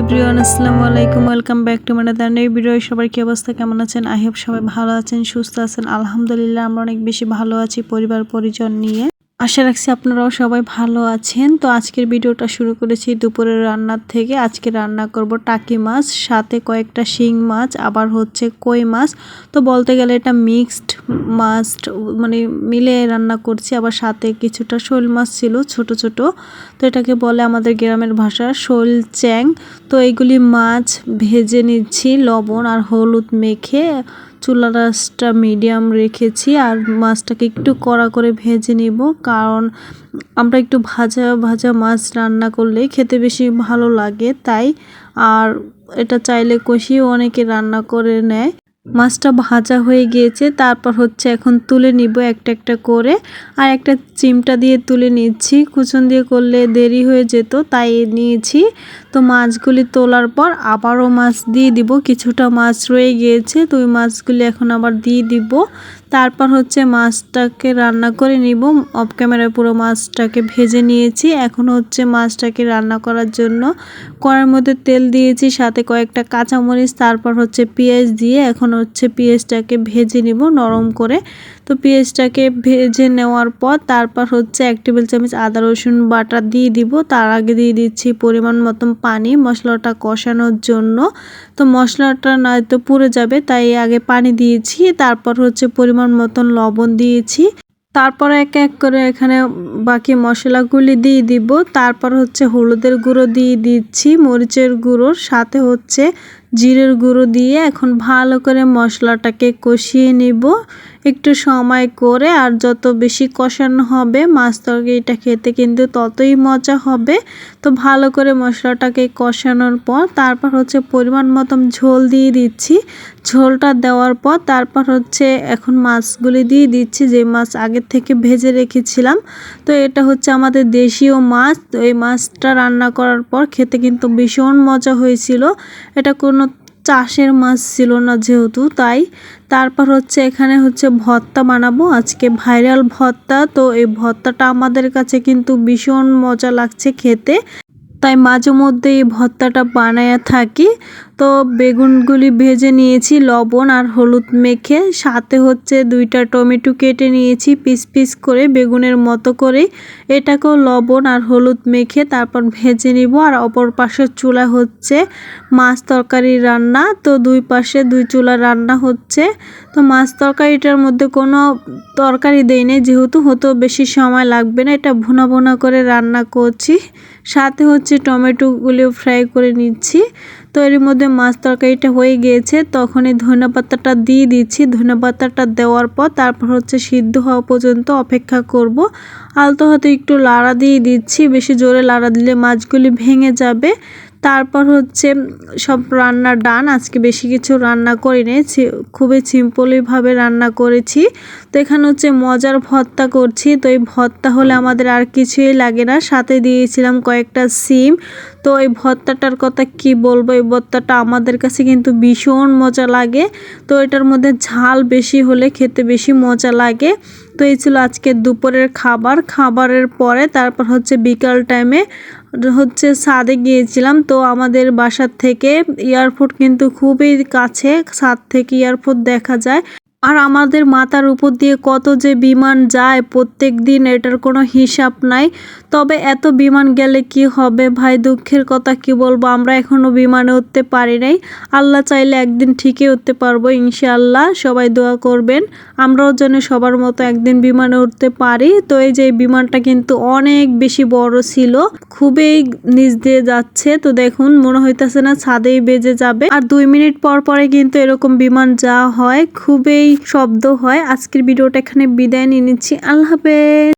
Everyone আসসালামু আলাইকুম welcome back to মানে দ্য নিউ ভিডিও সবার কি অবস্থা, কেমন আছেন? আই হোপ সবাই ভালো আছেন, সুস্থ আছেন। আলহামদুলিল্লাহ, আমরা অনেক বেশি ভালো আছি পরিবার পরিজন নিয়ে। আশা রাখছি আপনারাও সবাই ভালো আছেন। তো আজকের ভিডিওটা শুরু করেছি দুপুরের রান্নার থেকে। আজকে রান্না করব টাকি মাছ, সাথে কয়েকটা শিং মাছ, আবার হচ্ছে কই মাছ। তো বলতে গেলে এটা মিক্সড মাছ মানে মিলে রান্না করছি। আবার সাথে কিছুটা শোল মাছ ছিল, ছোট ছোট। তো এটাকে বলে আমাদের গ্রামের ভাষা শোল চ্যাং। তো এইগুলি মাছ ভেজে নিচ্ছি, লবণ আর হলুদ মেখে চুলা রাসটা মিডিয়াম রেখেছি আর মাছটাকে একটু কড়া করে ভেজে নিব। কারণ আমরা একটু ভাজা ভাজা মাছ রান্না করলে খেতে বেশি ভালো লাগে, তাই। আর এটা চাইলে কষিয়েও অনেকে রান্না করে নেয়। মাছটা ভাজা হয়ে গিয়েছে। তারপর হচ্ছে এখন তুলে নিব একটা একটা করে। আর একটা চিমটা দিয়ে তুলে নিচ্ছি। কুচন দিয়ে করলে দেরি হয়ে যেত, তাই নিয়েছি। তো মাছগুলি তোলার পর আবারও মাছ দিয়ে দিব। কিছুটা মাছ রয়ে গিয়েছে, তো ওই মাছগুলি এখন আবার দিয়ে দিব। তারপর হচ্ছে মাছটাকে রান্না করে নিব। অফ ক্যামেরায় পুরো মাছটাকে ভেজে নিয়েছি। এখন হচ্ছে মাছটাকে রান্না করার জন্য কড়ার মধ্যে তেল দিয়েছি, সাথে কয়েকটা কাঁচামরিচ, তারপর হচ্ছে পেঁয়াজ দিয়ে এখন হচ্ছে পেঁয়াজটাকে ভেজে নিব নরম করে। তো পেঁয়াজটাকে ভেজে নেওয়ার পর তারপর হচ্ছে এক টেবিল চামচ আদা, রসুন বাটা দিয়ে দিব। তার আগে দিয়ে দিচ্ছি পরিমাণ মতন পানি মশলাটা কষানোর জন্য। তো মশলাটা নয়তো পুড়ে যাবে, তাই আগে পানি দিয়েছি। তারপর হচ্ছে পরিমাণ মতন লবণ দিয়েছি। তারপর এক এক করে এখানে বাকি মশলাগুলি দিয়ে দিব। তারপর হচ্ছে হলুদের গুঁড়ো দিয়ে দিচ্ছি, মরিচের গুঁড়োর সাথে হচ্ছে জিরের গুঁড়ো দিয়ে এখন ভালো করে মশলাটাকে কষিয়ে নিব। একটু সময় করে আর যত বেশি কষানো হবে, মাছ তরকারিটা খেতে কিন্তু ততই মজা হবে। তো ভালো করে মশলাটাকে কষানোর পর তারপর হচ্ছে পরিমাণ মতন ঝোল দিয়ে দিচ্ছি। ঝোলটা দেওয়ার পর তারপর হচ্ছে এখন মাছগুলি দিয়ে দিচ্ছি, যে মাছ আগের থেকে ভেজে রেখেছিলাম। তো এটা হচ্ছে আমাদের দেশীয় মাছ। তো এই মাছটা রান্না করার পর খেতে কিন্তু ভীষণ মজা হয়েছিল। এটা কোনো চাষের মাছ ছিল না যেহেতু তাই। তারপর হচ্ছে এখানে হচ্ছে ভর্তা বানাবো। আজকে ভাইরাল ভর্তা। তো এই ভর্তাটা আমাদের কাছে কিন্তু ভীষণ মজা লাগছে খেতে। তাই মাঝে মধ্যে এই ভর্তাটা বানায়া থাকি। তো বেগুনগুলি ভেজে নিয়েছি, লবণ আর হলুদ মেখে। সাথে হচ্ছে দুইটা টমেটো কেটে নিয়েছি, পিস পিস করে বেগুনের মতো করে। এটাকেও লবণ আর হলুদ মেখে তারপর ভেজে নিব। আর অপর পাশের চুলা হচ্ছে মাছ তরকারি রান্না। তো দুই পাশে দুই চুলা রান্না হচ্ছে। তো মাছ তরকারিটার মধ্যে কোনো তরকারি দেই যেহেতু হতো বেশি সময় লাগবে না। এটা ভুনা ভুনা করে রান্না করছি। সাথে হচ্ছে টমেটোগুলিও ফ্রাই করে নিচ্ছি। তো এর মধ্যে মাছ তরকারিটা হয়ে গিয়েছে, তখনই ধনে পাতাটা দিয়ে দিচ্ছি। ধনে পাতাটা দেওয়ার পর তারপর হচ্ছে সিদ্ধ হওয়া পর্যন্ত অপেক্ষা করব। আলতো হাতে একটু লাড়া দিয়ে দিচ্ছি, বেশি জোরে লাড়া দিলে মাছগুলি ভেঙে যাবে। তারপর হচ্ছে সব রান্না ডান। আজকে বেশি কিছু রান্না করি নি খুবই সিম্পলিভাবে রান্না করেছি। তো এখানে হচ্ছে মজার ভর্তা করছি। তো এই ভর্তা হলে আমাদের আর কিছুই লাগে না। সাথে দিয়েছিলাম কয়েকটা সিম। তো এই ভর্তাটার কথা কি বলব? এই ভর্তাটা আমাদের কাছে কিন্তু ভীষণ মজা লাগে। তো এটার মধ্যে ঝাল বেশি হলে খেতে বেশি মজা লাগে। তো এই ছিল আজকে দুপুরের খাবার। খাবারের পরে তারপর হচ্ছে বিকাল টাইমে হচ্ছে সাদে গিয়েছিলাম। তো আমাদের বাসার থেকে এয়ারপোর্ট কিন্তু খুবই কাছে, ছাদ থেকে এয়ারপোর্ট দেখা যায়। আর আমাদের মাথার উপর দিয়ে কত যে বিমান যায়, প্রত্যেক দিন এটার কোনো হিসাব নাই। তবে এত বিমান গেলে কি হবে ভাই? দুঃখের কথা কি বলব? আমরা এখনও বিমানে উঠতে পারি নাই। আল্লাহ চাইলে একদিন ঠিকই উঠতে পারব ইনশাআল্লাহ। সবাই দোয়া করবেন। আমরাও যেন সবার মতো একদিন বিমানে উঠতে পারি। তো এই যে বিমানটা কিন্তু অনেক বেশি বড় ছিল, খুবই নিচ দিয়ে যাচ্ছে। তো দেখুন, মনে হইতেছে না ছাদেই বেজে যাবে। আর দুই মিনিট পর পরে কিন্তু এরকম বিমান যা হয়। খুবই শব্দ হয়। আজকের ভিডিওটা এখানে বিদায় নিয়ে নিচ্ছি। আল্লাহ হাফেজ।